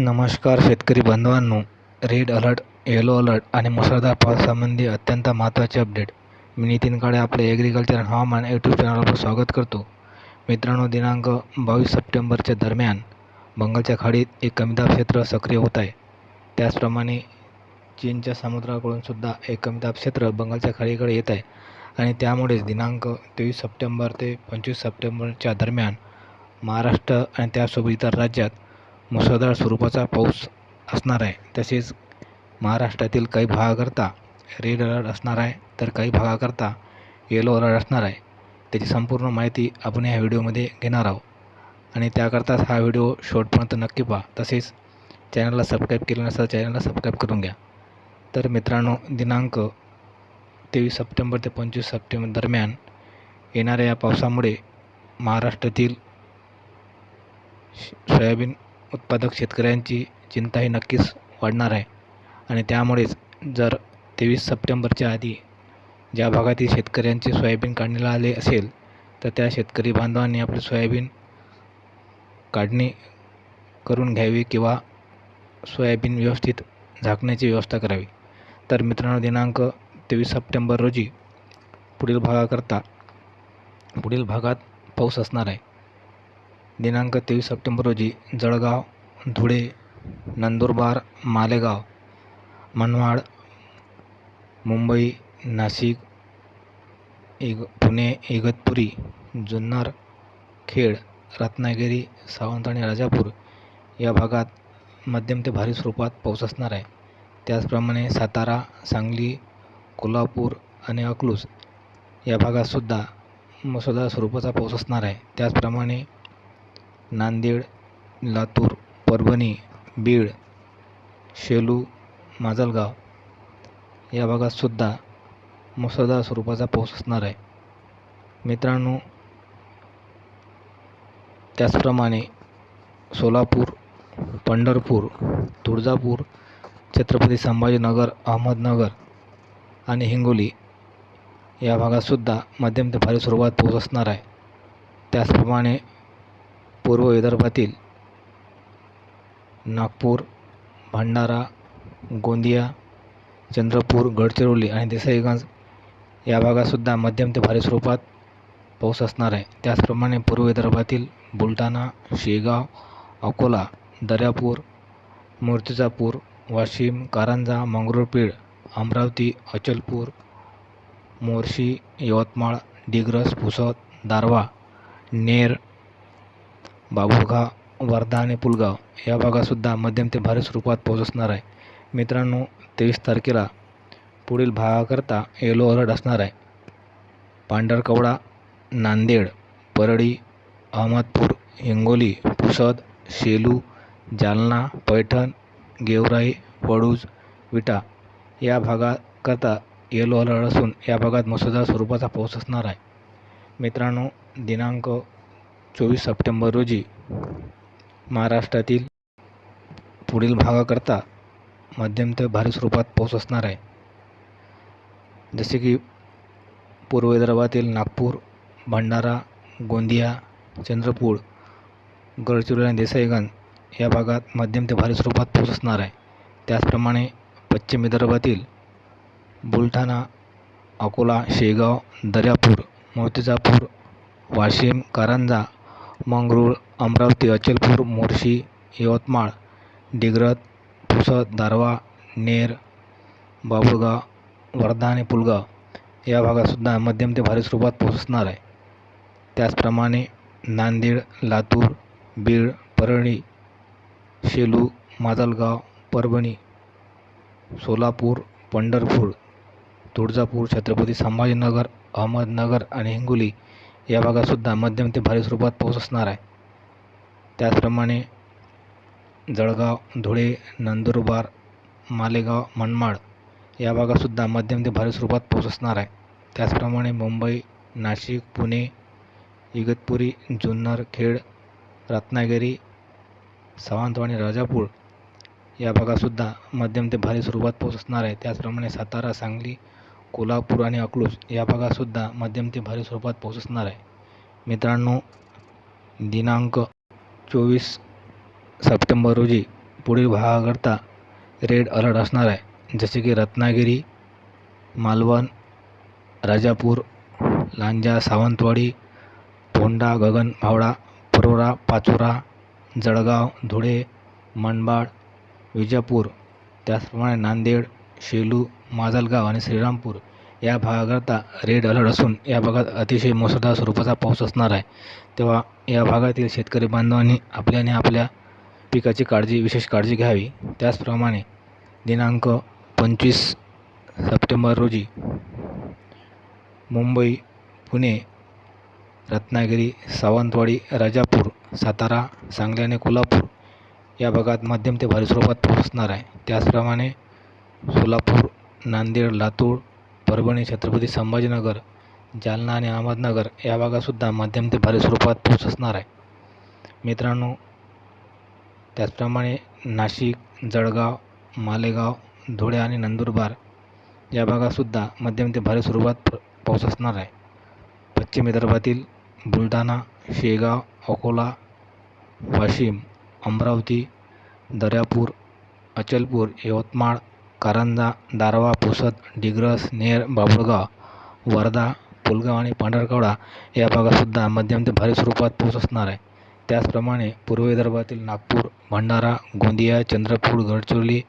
नमस्कार शेतकरी बांधवांनो. रेड अलर्ट येलो अलर्ट आणि मुसळधार पावसासंबंधी अत्यंत महत्त्वाचे अपडेट मी नितीन काळे आपले ॲग्रिकल्चर आणि हवामान यूट्यूब चॅनलवर स्वागत करतो. मित्रांनो दिनांक बावीस सप्टेंबरच्या दरम्यान बंगालच्या खाडीत एक कमीदाब क्षेत्र सक्रिय होत आहे. त्याचप्रमाणे चीनच्या समुद्राकडून सुद्धा एक कमीदाब क्षेत्र बंगालच्या खाडीकडे येत आहे. आणि त्यामुळेच दिनांक तेवीस सप्टेंबर ते पंचवीस सप्टेंबरच्या दरम्यान महाराष्ट्र आणि त्यासोबत इतर राज्यात मुसळधार स्वरूपाचा पाऊस असणार आहे. तसेच महाराष्ट्रातील काही भागाकरता रेड अलर्ट असणार आहे. तर काही भागाकरता येलो अलर्ट असणार आहे. त्याची संपूर्ण माहिती आपण या व्हिडिओमध्ये घेणार आहोत. आणि त्याकरताच हा व्हिडिओ शेवटपर्यंत नक्की पहा. तसेच चॅनलला सबस्क्राईब केलं नसेल चॅनलला सबस्क्राईब करून घ्या. तर मित्रांनो दिनांक तेवीस सप्टेंबर ते पंचवीस सप्टेंबर दरम्यान येणाऱ्या या पावसामुळे महाराष्ट्रातील श- सोयाबीन उत्पादक शेतकऱ्यांची चिंता ही नक्कीच वाढणार आहे. आणि त्यामुळेच जर तेवीस सप्टेंबरच्या आधी ज्या भागातील शेतकऱ्यांचे सोयाबीन काढणीला आले असेल तर त्या शेतकरी बांधवांनी आपले सोयाबीन काढणी करून घ्यावी किंवा सोयाबीन व्यवस्थित झाकण्याची व्यवस्था करावी. तर मित्रांनो दिनांक तेवीस सप्टेंबर रोजी पुढील भागाकरता पुढील भागात पाऊस असणार आहे. दिनांक तेवीस सप्टेंबर रोजी जळगाव धुळे नंदुरबार मालेगाव मनमाड मुंबई नाशिक इग पुणे इगतपुरी जुन्नर खेड रत्नागिरी सावंत आणि राजापूर या भागात मध्यम ते भारी स्वरूपात पाऊस असणार आहे. त्याचप्रमाणे सातारा सांगली कोल्हापूर आणि अकलूज या भागातसुद्धा मुसळधार स्वरूपाचा पाऊस असणार आहे. त्याचप्रमाणे नांदेड लातूर परभणी बीड शेलू माजलगाव या भागातसुद्धा मुसळधार स्वरूपाचा पाऊस असणार आहे. मित्रांनो त्याचप्रमाणे सोलापूर पंढरपूर तुळजापूर छत्रपती संभाजीनगर अहमदनगर आणि हिंगोली या भागातसुद्धा मध्यम ते भारी स्वरूपात पाऊस असणार आहे. त्याचप्रमाणे पूर्व विदर्भातील नागपूर भंडारा गोंदिया चंद्रपूर गडचिरोली आणि देसाईगंज या भागातसुद्धा मध्यम ते भारी स्वरूपात पाऊस असणार आहे. त्याचप्रमाणे पूर्व विदर्भातील बुलढाणा शेगाव अकोला दर्यापूर मूर्तिजापूर वाशिम कारंजा मंगरुळपीड अमरावती अचलपूर मोर्शी यवतमाळ डिग्रस पुसद दारवा नेर बाभुळगाव वर्धा आणि पुलगाव या भागातसुद्धा मध्यम ते भारी स्वरूपात पाऊस असणार आहे. मित्रांनो तेवीस तारखेला पुढील भागाकरता येलो अलर्ट असणार आहे. पांढरकवडा नांदेड परळी अहमदपूर हिंगोली पुसद शेलू जालना पैठण गेवराई वडूज विटा या भागाकरता येलो अलर्ट असून या भागात मुसळधार स्वरूपाचा पाऊस असणार आहे. मित्रांनो दिनांक चोवीस सप्टेंबर रोजी महाराष्ट्रातील पुढील भागाकरता मध्यम ते भारी स्वरूपात पाऊस असणार आहे. जसे की पूर्व विदर्भातील नागपूर भंडारा गोंदिया चंद्रपूर गडचिरोली आणि देसाईगंज या भागात मध्यम ते भारी स्वरूपात पाऊस असणार आहे. त्याचप्रमाणे पश्चिम विदर्भातील बुलढाणा अकोला शेगाव दर्यापूर मूर्तिजापूर वाशिम कारंजा मंगरूळ अमरावती अचलपूर मोर्शी यवतमाळ दिग्रस पुसद दारव्हा नेर बाभुळगाव वर्धा आणि पुलगाव या भागातसुद्धा मध्यम ते भारी स्वरूपात पोहोचणार आहे. त्याचप्रमाणे नांदेड लातूर बीड परळी शेलू माजलगाव परभणी सोलापूर पंढरपूर तुळजापूर छत्रपती संभाजीनगर अहमदनगर आणि हिंगोली या भागातसुद्धा मध्यम ते भारी स्वरूपात पाऊस असणार आहे. त्याचप्रमाणे जळगाव धुळे नंदुरबार मालेगाव मनमाड या भागातसुद्धा मध्यम ते भारी स्वरूपात पाऊस असणार आहे. त्याचप्रमाणे मुंबई नाशिक पुणे इगतपुरी जुन्नर खेड रत्नागिरी सावंतवाडी राजापूर या भागातसुद्धा मध्यम ते भारी स्वरूपात पाऊस असणार आहे. त्याचप्रमाणे सातारा सांगली कोल्हापूर आणि अकलूज या भागातसुद्धा मध्यम ते भारी स्वरूपात पाऊस असणार आहे. मित्रांनो दिनांक चोवीस सप्टेंबर रोजी पुढील भागाकरता रेड अलर्ट असणार आहे. जसे की रत्नागिरी मालवण राजापूर लांजा सावंतवाडी फोंडा गगन भावडा परोरा पाचोरा जळगाव धुळे मनबाड विजापूर त्याचप्रमाणे नांदेड शेलू माजलगाव आणि श्रीरामपूर या भागाकरता रेड अलर्ट असून या भागात अतिशय मुसळधार स्वरूपाचा पाऊस असणार आहे. तेव्हा या भागातील शेतकरी बांधवांनी आपल्याने आपल्या पिकाची काळजी विशेष काळजी घ्यावी. त्याचप्रमाणे दिनांक पंचवीस सप्टेंबर रोजी मुंबई पुणे रत्नागिरी सावंतवाडी राजापूर सातारा सांगली आणि कोल्हापूर या भागात मध्यम ते भारी स्वरूपात पाऊस असणार आहे. त्याचप्रमाणे सोलापूर नांदेड लातूर परभणी छत्रपती संभाजीनगर जालना आणि अहमदनगर या भागातसुद्धा मध्यम ते भारी स्वरूपात पाऊस असणार आहे. मित्रांनो त्याचप्रमाणे नाशिक जळगाव मालेगाव धुळे आणि नंदुरबार या भागातसुद्धा मध्यम ते भारी स्वरूपात प- पाऊस असणार आहे. पश्चिम विदर्भातील बुलढाणा शेगाव अकोला वाशिम अमरावती दर्यापूर अचलपूर यवतमाळ कारंजा दारव्हा पुसद डिग्रस नेर बाभुळगाव वर्धा पुलगाव आणि पांढरकवडा या भागातसुद्धा मध्यम ते भारी स्वरूपात पाऊस असणार आहे. त्याचप्रमाणे पूर्व विदर्भातील नागपूर भंडारा गोंदिया चंद्रपूर गडचिरोली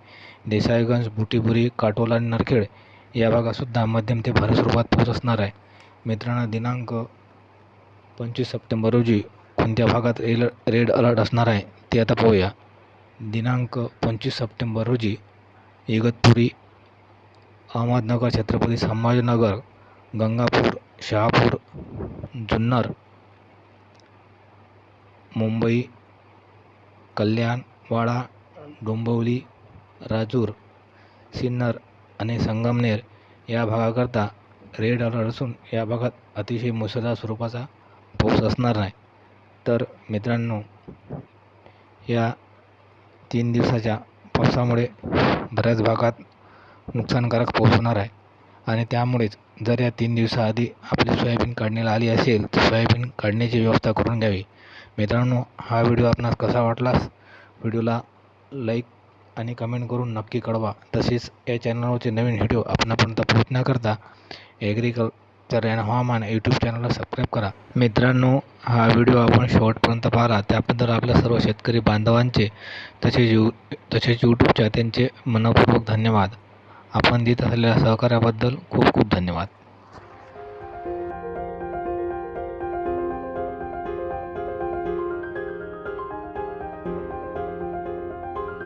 देसाईगंज बुटीबुरी काटोला आणि नरखेड या भागातसुद्धा मध्यम ते भारी स्वरूपात पाऊस असणार आहे. मित्रांनो दिनांक पंचवीस सप्टेंबर रोजी कोणत्या भागात रेल रेड अलर्ट असणार आहे ते आता पाहूया. दिनांक पंचवीस सप्टेंबर रोजी इगतपुरी अहमदनगर छत्रपती संभाजीनगर गंगापूर शहापूर जुन्नर मुंबई कल्याण वाडा डोंबिवली राजूर सिन्नर आणि संगमनेर या भागाकरता रेड अलर्ट असून या भागात अतिशय मुसळधार स्वरूपाचा पाऊस असणार नाही. तर मित्रांनो या तीन दिवसाच्या पावसामुळे बऱ्याच भागात नुकसानकारक पोहोचणार आहे. आणि त्यामुळेच जर या तीन दिवसाआधी आपली सोयाबीन काढणीला आली असेल तर सोयाबीन काढण्याची व्यवस्था करून घ्यावी. मित्रांनो हा व्हिडिओ आपणास कसा वाटलास? व्हिडिओला लाईक आणि कमेंट करून नक्की कळवा. तसेच या चॅनलवरचे नवीन व्हिडिओ आपणापर्यंत पोहोचण्याकरता तर अँड हवामान यूट्यूब चॅनलला सबस्क्राईब करा. मित्रांनो हा व्हिडिओ आपण शेवटपर्यंत पाहिला. त्याबद्दल आपल्या सर्व शेतकरी बांधवांचे तसेच यू तसेच यूट्यूबच्या त्यांचे मनपूर्वक धन्यवाद. आपण देत असलेल्या सहकार्याबद्दल खूप खूप धन्यवाद.